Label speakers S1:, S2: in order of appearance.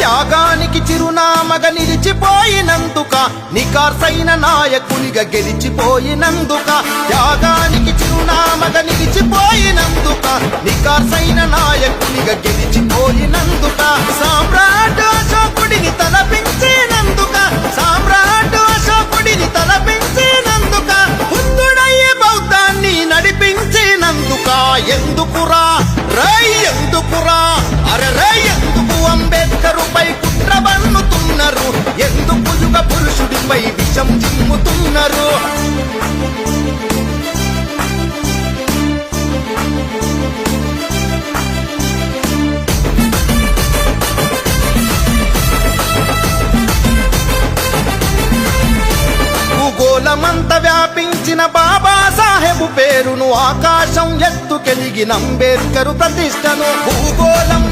S1: త్యాగానికి చిరునామగ నిలిచిపోయినందుక నికార్సైన నాయకునిగా గెలిచిపోయినందుక త్యాగానికి చిరునామగ నిలిచిపోయినందుక నికార్సైన నాయకునిగా గెలిచిపోయినందుక సామ్రాట్ అశోకుడిని తలపించినందుక సామ్రాట్ అశోకుడిని తలపించినందుక బుద్ధుడయ్యే బౌద్ధాన్ని నడిపించినందుక ఎందుకురా? రై ఎందుకురా? అరే మంత వ్యాపించిన బాబా సాహెబు పేరును ఆకాశం ఎత్తుకెలిగిన అంబేద్కరు ప్రతిష్టను భూగోళం